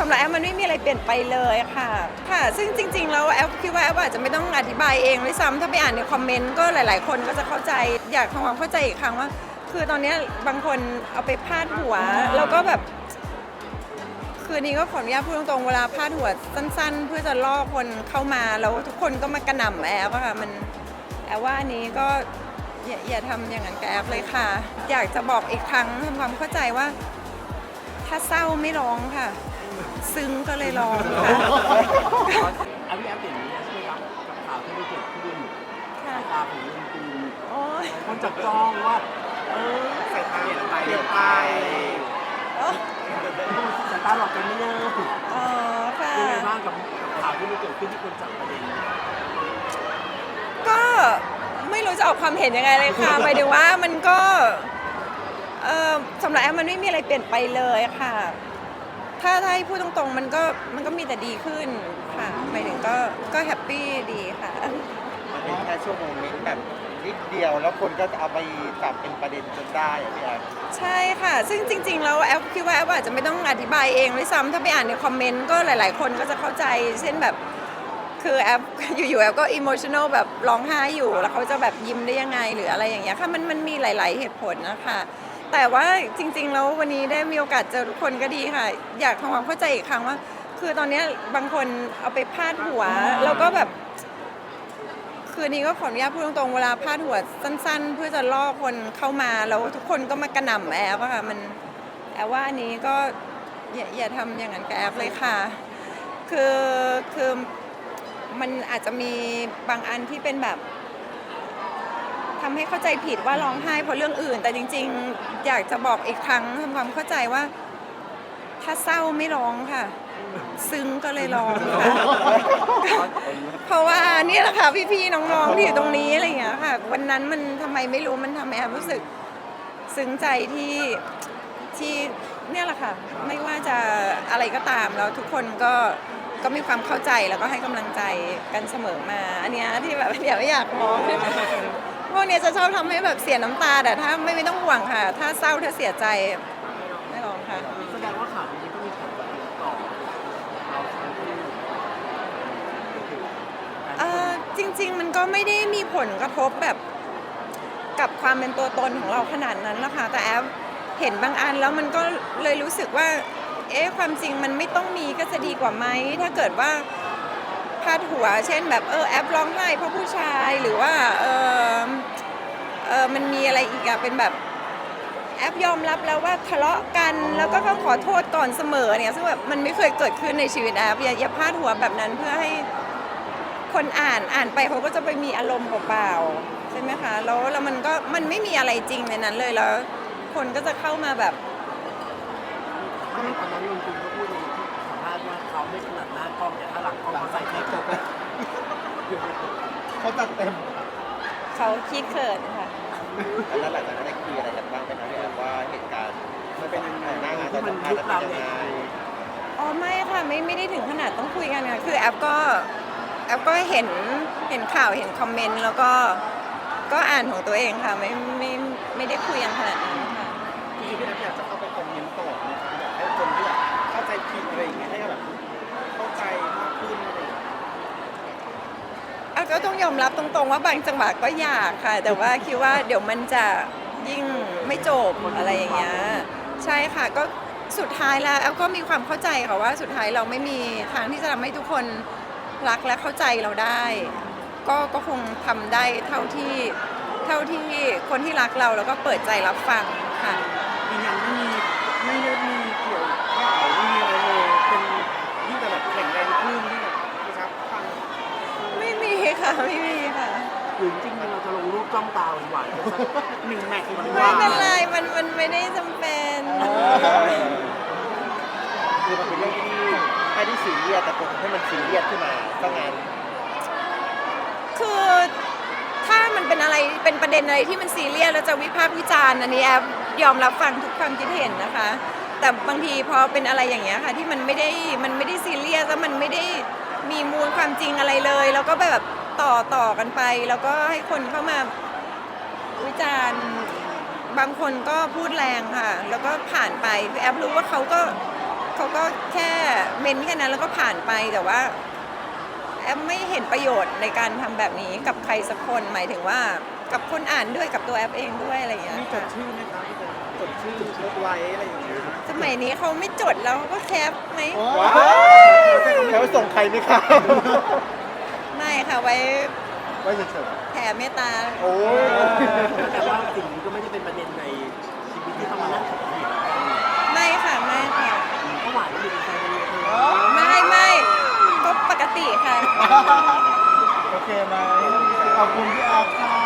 สำหรับแอปมันไม่มีอะไรเปลี่ยนไปเลยค่ะ ค่ะ ซึ่งจริง ๆ แล้วแอปคิดว่าแอปอาจจะไม่ต้องอธิบายเองด้วยซ้ำถ้าไปอ่านในคอมเมนต์ก็หลาย ๆ คนก็จะเข้าใจอยากทำความเข้าใจอีกครั้งว่า คือตอนนี้บางคนเอาไปพาดหัว แล้วก็แบบ คืนนี้ก็ขออนุญาตพูดตรงๆเวลาพาดหัวสั้น ๆ เพื่อจะล่อคนเข้ามาแล้วทุกคนก็มากระหน่ำแอปอะค่ะมันแอปว่าอันนี้ก็อย่าอย่าทำอย่างนั้นกับแอปเลยค่ะ อยากจะบอกอีกครั้งทำความเข้าใจว่า ถ้าเศร้าไม่ร้องค่ะ ซึ้งก็เลยร้องค่ะอันนี้แอปอย่างนี้ใช่ไหมครับกับข่าวที่มันเกิดขึ้นค่ะตาของลุงตูนโอ้ยคนจับจ้องว่าเออสายตาเปลี่ยนไปเปลี่ยนไปโอ้ยสายตาหลอกกันไม่เลิกอ๋อค่ะยังไงบ้างกับกับข่าวที่มันเกิดขึ้นที่คนจับประเด็นก็ไม่รู้จะออกความเห็นยังไงเลยค่ะหมายถึงว่ามันก็เออสำหรับแอมมันไม่มีอะไรเปลี่ยนไปเลยค่ะ ถ้าถ้าให้พูดตรงๆ มันก็มันก็มีแต่ดีขึ้นค่ะหมายถึงก็ก็แฮปปี้ดีค่ะ มันเป็นแค่ช่วงโมเมนต์แบบนิดเดียวแล้วคนก็จะเอาไปจับเป็นประเด็นจนได้อะพี่แอนใช่ค่ะ ซึ่งจริงๆ แล้วแอปคิดว่าแอปอาจจะไม่ต้องอธิบายเองด้วยซ้ำถ้าไปอ่านในคอมเมนต์ก็หลายๆ คนก็จะเข้าใจ เช่นแบบ คือแอป อยู่ๆแอปก็อิโมชัน a ลแบบร้องไห้อยู่ แล้วเขาจะแบบยิ้มได้ยังไงหรืออะไรอย่างเงี้ยค่ะมันมันมีหลาย ๆ เหตุผลนะคะ แต่ว่าจริง ๆ แล้ววันนี้ได้มีโอกาสเจอทุกคนก็ดีค่ะ อยากทำความเข้าใจอีกครั้งว่า คือตอนเนี้ยบางคนเอาไปพาดหัว แล้วก็แบบ คืนนี้ก็ขออนุญาตพูดตรงๆเวลาพาดหัวสั้น ๆ เพื่อจะล่อคนเข้ามาแล้วทุกคนก็มากระหน่ำแอปอะค่ะมันแอปว่าอันนี้ก็อย่าอย่าทำอย่างนั้นกับแอปเลยค่ะ คือคือมันอาจจะมีบางอันที่เป็นแบบ ทำให้เข้าใจผิดว่าร้องไห้เพราะเรื่องอื่น แต่จริง ๆ อยากจะบอกอีกครั้งทำความเข้าใจว่า ถ้าเศร้าไม่ร้องค่ะ ซึ้งก็เลยร้องค่ะ เพราะว่านี่แหละค่ะพี่ๆน้องๆที่อยู่ตรงนี้อะไรอย่างเงี้ยค่ะ วันนั้นมันทำไมไม่รู้มันทำให้แอมรู้สึกซึ้งใจที่ที่เนี่ยแหละค่ะ ไม่ว่าจะอะไรก็ตามแล้วทุกคนก็ก็มีความเข้าใจแล้วก็ให้กำลังใจกันเสมอมา อันนี้ที่แบบเดี๋ยวไม่อยากมอง พวกเนี้ยจะชอบทำให้แบบเสียน้ำตา แต่ถ้าไม่ไม่ต้องห่วงค่ะ ถ้าเศร้าถ้าเสียใจไม่ร้องค่ะ แสดงว่าข่าวนี้ก็มีผลต่อเราทั้งคู่เอ่อจริง ๆ มันก็ไม่ได้มีผลกระทบแบบกับความเป็นตัวตนของเราขนาดนั้นนะคะแต่แอฟเห็นบางอันแล้วมันก็เลยรู้สึกว่า เอ๊ะความจริงมันไม่ต้องมีก็จะดีกว่าไหมถ้าเกิดว่า พาดหัว เช่นแบบเออแอปร้องไห้เพราะผู้ชายหรือว่าเออเออมันมีอะไรอีกอะเป็นแบบแอปยอมรับแล้วว่าทะเลาะกันแล้วก็ต้องขอโทษก่อนเสมอเนี่ยซึ่งแบบมันไม่เคยเกิดขึ้นในชีวิตแอปอย่าอย่าพาดหัวแบบนั้นเพื่อให้คนอ่านอ่านไปเขาก็จะไปมีอารมณ์เปล่าๆใช่ไหมคะแล้วแล้วมันก็มันไม่มีอะไรจริงในนั้นเลยแล้ว คนก็จะเข้ามาแบบตอนนั้นลุงตูนก็พูด ไม่ถนัดหน้ากล้องแต่ถ้าหลังกล้องเขาใส่เทปเขาจัดเต็มเขาขี้เขินค่ะ แล้วหลังจากนั้นได้คุยอะไรกันบ้างไหมครับพี่แอนว่าเหตุการณ์มันเป็นยังไงหน้างานตที่อนมันสัมภาษลุณ์กแล้วลามเป็นยังใหญ่ไงอ๋อไม่ค่ะไม่ไม่ได้ถึงขนาดต้องคุยกันค่ะคือแอปก็แอปก็เห็นเห็นข่าวเห็นคอมเมนต์แล้วก็ก็อ่านของตัวเองค่ะไม่ไม่ไม่ได้คุยกันขนาดนั้น อะก็ต้องยอมรับตรงๆ ว่าบางจังหวะก็อยากค่ะ แต่ว่าคิดว่าเดี๋ยวมันจะยิ่งไม่จบอะไรอย่างเงี้ยใช่ค่ะก็สุดท้ายแล้วแอลก็มีความเข้าใจค่ะว่าสุดท้ายเราไม่มีทางที่จะทำให้ทุกคนรักและเข้าใจเราได้ ก็ก็คงทำได้เท่าที่เท่าที่คนที่รักเราแล้วก็เปิดใจรับฟังค่ะ ยืนยันไม่มีไม่ได้มีเกี่ยวข่าวไม่มีอะไรเลยเป็นยิ่งแต่แบบแข็งแรงขึ้นที่แบบกระชับฟัง ไม่มี ค่ะไม่มีค่ะหรือจริงๆเราจะลงรูปจ้องตาหวานๆกันสักหนึ่งแมตช์หรือไม่ว่าเป็นไรมันมันไม่ได้จำเป็นคือมันเป็นเรื่องที่ไม่ได้ซีเรียสแต่คนทำให้มันซีเรียสขึ้นมาก็งานคือถ้ามันเป็นอะไรเป็นประเด็นอะไรที่มันซีเรียสแล้วจะวิพากษ์วิจารณ์อันนี้แอฟยอมรับฟังทุกความคิดเห็นนะคะ แต่บางทีพอเป็นอะไรอย่างเงี้ยค่ะที่มันไม่ได้มันไม่ได้ซีเรียสแล้วมันไม่ได้มีมูลความจริงอะไรเลย แล้วก็แบบ ต่อต่อกันไป แล้วก็ให้คนเข้ามาวิจารณ์บางคนก็พูดแรงค่ะ แล้วก็ผ่านไปคือแอฟรู้ว่าเขาก็เขาก็แค่เมนต์แค่นั้นแล้วก็ผ่านไปแต่ว่า แอปไม่เห็นประโยชน์ในการทำแบบนี้กับใครสักคนหมายถึงว่ากับคนอ่านด้วยกับตัวแอปเองด้วยอะไรอย่างเงี้ยมีจดชื่อไหมคะพี่เจนจดชื่อลบไว้อะไรอย่างเงี้ยสมัยนี้เขาไม่จดแล้วเขาก็แคปไหมว้าวแค่ไปส่งใครไหมคะไม่ ค่ะไว้ไว้เฉยแผ่เมตตา ๆโอ้ยแต่ว่าสิ่งนี้ก็ไม่ได้เป็นประเด็นในชีวิตที่ต้องมานั่งถกเถียงกันไม่ค่ะไม่ค่ะเขาหวานกันอยู่ในใจกันเลยเธอไม่ไม่ก็ปกติค่ะ โอเคไหมขอบคุณพี่แอฟค่ะ